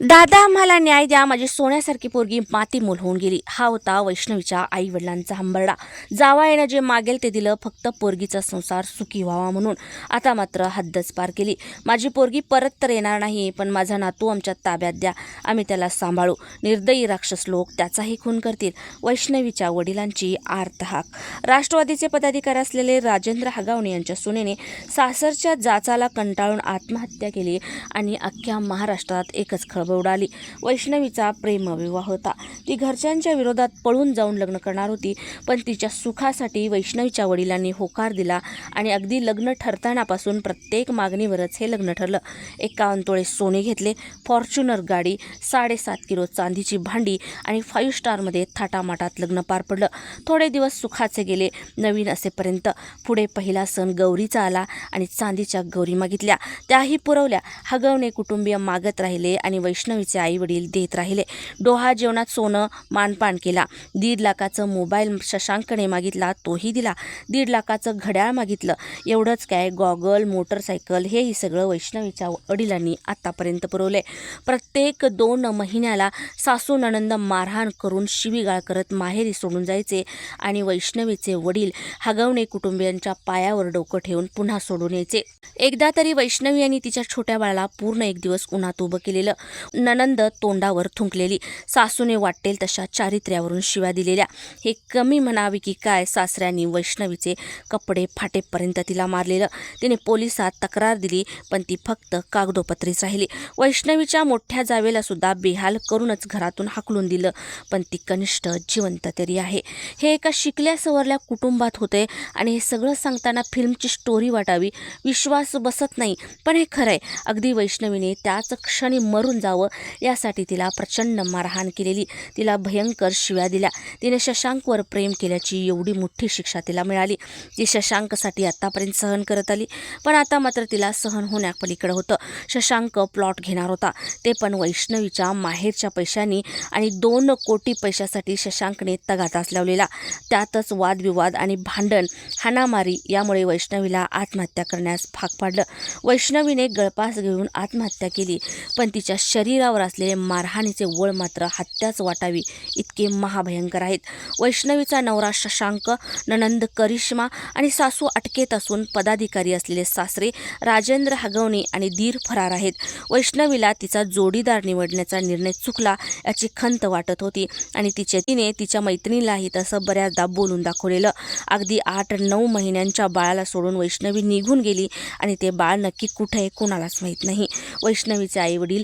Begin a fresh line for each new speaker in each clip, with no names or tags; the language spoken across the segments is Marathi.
दादा आम्हाला न्याय द्या. माझी सोन्यासारखी पोरगी मातीमोल होऊन गेली. हा होता वैष्णवीच्या आई वडिलांचा हंबरडा. जावा येणं जे मागेल ते दिलं. फक्त पोरगीचा संसार सुखी व्हावा म्हणून. आता मात्र हद्दच पार केली. माझी पोरगी परत तर येणार नाही पण माझा नातू आमच्या ताब्यात द्या. आम्ही त्याला सांभाळू. निर्दयी राक्षस लोक त्याचाही खून करतील. वैष्णवीच्या वडिलांची आर्त हाक. राष्ट्रवादीचे पदाधिकारी असलेले राजेंद्र हगावणे यांच्या सुनेने सासरच्या जाचाला कंटाळून आत्महत्या केली आणि अख्ख्या महाराष्ट्रात एकच खळ खळबळ उडाली वैष्णवीचा प्रेमविवाह होता. ती घरच्यांच्या विरोधात पळून जाऊन लग्न करणार होती पण तिच्या सुखासाठी वैष्णवीच्या वडिलांनी होकार दिला आणि अगदी लग्न ठरतानापासून प्रत्येक मागणीवरच हे लग्न ठरलं. एकावन्न तोळे सोने घेतले फॉर्च्युनर गाडी साडेसात किलो चांदीची भांडी आणि फाईव्ह स्टारमध्ये थाटामाटात लग्न पार पडलं. थोडे दिवस सुखाचे गेले नवीन असेपर्यंत. पुढे पहिला सण गौरीचा आला आणि चांदीच्या गौरी मागितल्या. त्याही पुरवल्या. हगवणे कुटुंबीय मागत राहिले आणि वैष्णवीचे आई वडील देत राहिले. डोहा जेवणात सोनं मानपान केला. दीड लाखाचं मोबाईल शशांकने मागितला तोही दिला. दीड लाखाचं घड्याळ मागितलं. एवढंच काय गॉगल मोटरसायकल हेही सगळं वैष्णवीच्या वडिलांनी आत्तापर्यंत पुरवले. प्रत्येक दोन महिन्याला सासू नणंद मारहाण करून शिवीगाळ करत माहेरी सोडून जायचे आणि वैष्णवीचे वडील हगवणे कुटुंबियांच्या पायावर डोकं ठेवून पुन्हा सोडून यायचे. एकदा तरी वैष्णवी यांनी तिच्या छोट्या बाळाला पूर्ण एक दिवस उन्हात उभं केलेलं. ननंद तोंडावर थुंकलेली. सासूने वाटेल तशा चारित्र्यावरून शिव्या दिलेल्या. हे कमी म्हणावी की काय? सासऱ्यांनी वैष्णवीचे कपडे फाटेपर्यंत तिला मारलेलं. तिने पोलिसात तक्रार दिली पण ती फक्त कागदोपत्रीच राहिली. वैष्णवीच्या मोठ्या जावेला सुद्धा बेहाल करूनच घरातून हाकलून दिलं पण ती कनिष्ठ जिवंत तरी आहे. हे एका शिकल्या सवरल्या कुटुंबात होते आणि हे सगळं सांगताना फिल्मची स्टोरी वाटावी. विश्वास बसत नाही पण हे खरं आहे अगदी वैष्णवीने त्याच क्षणी मरून जावं यासाठी तिला प्रचंड मारहाण केलेली तिला भयंकर शिव्या दिल्या. तिने शशांकवर प्रेम केल्याची एवढी मोठी शिक्षा तिला मिळाली ती शशांकसाठी आतापर्यंत सहन करत आली. पण आता मात्र तिला सहन होण्यापलीकडे होतं. शशांक प्लॉट घेणार होता. ते पण वैष्णवीच्या माहेरच्या पैशांनी आणि दोन कोटी पैशासाठी शशांकने तगाताच लावलेला. त्यातच वादविवाद आणि भांडण हाणामारी यामुळे वैष्णवीला आत्महत्या करण्यास भाग पाडलं. वैष्णवीने गळपास घेऊन आत्महत्या केली पण तिच्या शरीरावर असलेले मारहाणीचे वळ मात्र हत्याच वाटावी इतके महाभयंकर आहेत. वैष्णवीचा नवरा शशांक ननंद करिश्मा आणि सासू अटकेत असून पदाधिकारी असलेले सासरे राजेंद्र हगवणे आणि दीर फरार आहेत. वैष्णवीला तिचा जोडीदार निवडण्याचा निर्णय चुकला याची खंत वाटत होती आणि तिचे तिने तिच्या मैत्रिणीलाही तसं बऱ्याचदा बोलून दाखवलेलं. अगदी आठ नऊ महिन्यांच्या बाळाला सोडून वैष्णवी निघून गेली आणि ते बाळ नक्की कुठे आहे कोणालाच माहीत नाही. वैष्णवीचे आईवडील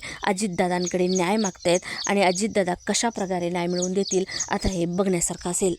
अजितदादांकडे न्याय मागतायत आणि अजितदादा कशा प्रकारे न्याय मिळवून देतील आता हे बघण्यासारखं असेल.